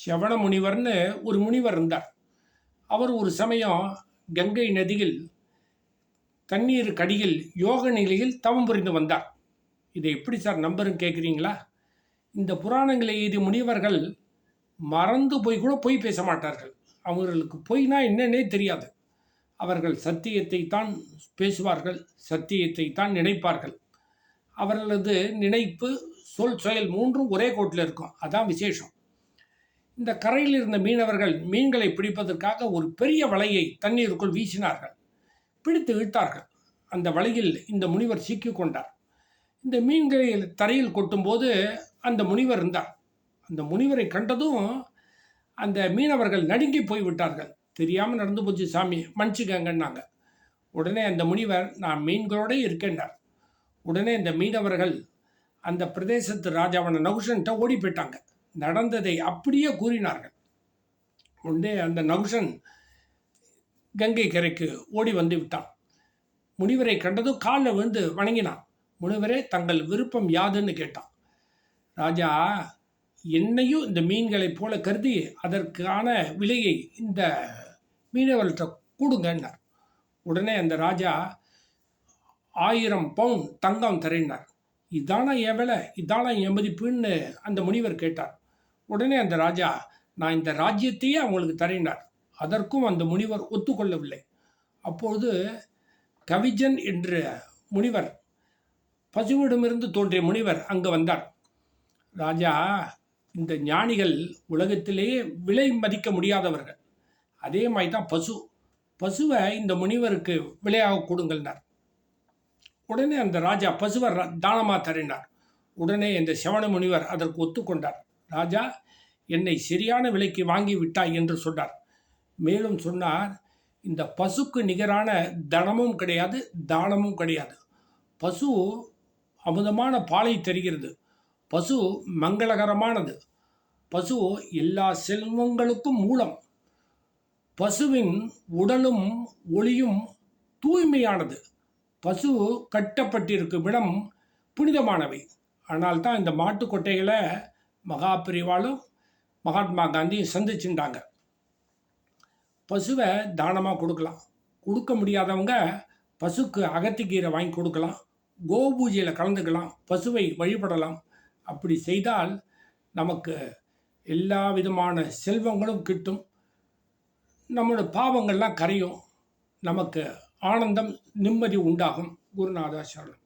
சவண முனிவர்னு ஒரு முனிவர் இருந்தார். அவர் ஒரு சமயம் கங்கை நதியில் தண்ணீர் கடியில் யோக நிலையில் தவம் புரிந்து வந்தார். இதை எப்படி சார் நம்பருன்னு கேட்குறீங்களா இந்த புராணங்களை எழுதிய முனிவர்கள் மறந்து போய் கூட பொய் பேச மாட்டார்கள். அவர்களுக்கு பொய்னா என்னன்னே தெரியாது. அவர்கள் சத்தியத்தை தான் பேசுவார்கள் சத்தியத்தை தான் நினைப்பார்கள். அவர்களது நினைப்பு சொல் செயல் மூன்றும் ஒரே கோட்டில் இருக்கும். அதான் விசேஷம். இந்த கரையில் இருந்த மீனவர்கள் மீன்களை பிடிப்பதற்காக ஒரு பெரிய வலையை தண்ணீருக்குள் வீசினார்கள். பிடித்து இழுத்தார்கள். அந்த வலையில் இந்த முனிவர் சிக்கிக்கொண்டார் இந்த மீன்களை தரையில் கொட்டும்போது அந்த முனிவர் இருந்தார். அந்த முனிவரை கண்டதும் அந்த மீனவர்கள் நடுங்கி போய் விட்டார்கள். தெரியாமல் நடந்து போச்சு சாமி மன்னிச்சுக்கங்கன்னாங்க. உடனே அந்த முனிவர் நான் மீன்களோடு இருக்கேன்னார். உடனே இந்த மீனவர்கள் அந்த பிரதேசத்து ராஜாவான நகுஷன்ட்ட ஓடி போயிட்டாங்க. நடந்ததை அப்படியே கூறினார்கள். உடனே அந்த நகுஷன் கங்கை கரைக்கு ஓடி வந்து விட்டான். முனிவரை கண்டதும் காலில் விழுந்து வணங்கினான். முனிவரே தங்கள் விருப்பம் யாதுன்னு கேட்டான். ராஜா என்னையும் இந்த மீன்களைப் போல கருதி அதற்கான விலையை இந்த மீனவர்கிட்ட கூடுங்கன்னார். உடனே அந்த ராஜா ஆயிரம் பவுன் தங்கம் தரையினார் இதானா என் விலை? இதானா என் மதிப்புன்னு அந்த முனிவர் கேட்டார். உடனே அந்த ராஜா நான் இந்த ராஜ்யத்தையே அவங்களுக்கு தரேனார் அதற்கும் அந்த முனிவர் ஒத்துக்கொள்ளவில்லை. அப்பொழுது கவிஜன் என்ற முனிவர் பசுவிடமிருந்து தோன்றிய முனிவர் அங்கே வந்தார். ராஜா இந்த ஞானிகள் உலகத்திலேயே விலை மதிக்க முடியாதவர்கள். அதே மாதிரி தான் பசு. பசுவை இந்த முனிவருக்கு விலையாக கொடுங்கள்னார். உடனே அந்த ராஜா பசுவை தானமாக தரினார் உடனே இந்த செவண முனிவர் அதற்கு ஒத்துக்கொண்டார். ராஜா என்னை சரியான விலைக்கு வாங்கி விட்டாய் என்று சொன்னார். மேலும் சொன்னார் இந்த பசுக்கு நிகரான தனமும் கிடையாது தானமும் கிடையாது. பசு அமுதமான பாலை தருகிறது. பசு மங்களகரமானது. பசு எல்லா செல்வங்களுக்கும் மூலம். பசுவின் உடலும் ஒளியும் தூய்மையானது. பசு கட்டப்பட்டிருக்கும் இடம் புனிதமானவை. ஆனால் தான் இந்த மாட்டுக் மகாபிரிவாலும் மகா பிரிவாலும் மகாத்மா காந்தியும் சந்திச்சுட்டாங்க. பசுவை தானமாக கொடுக்கலாம்? கொடுக்க முடியாதவங்க பசுக்கு அகத்திக்கீரை வாங்கி கொடுக்கலாம். கோபூஜையில் கலந்துக்கலாம். பசுவை வழிபடலாம். அப்படி செய்தால் நமக்கு எல்லா விதமான செல்வங்களும் கிட்டும். நம்மளோட பாவங்கள்லாம் கரையும். நமக்கு ஆனந்தம் நிம்மதி உண்டாகும். குருநாதாசரணம்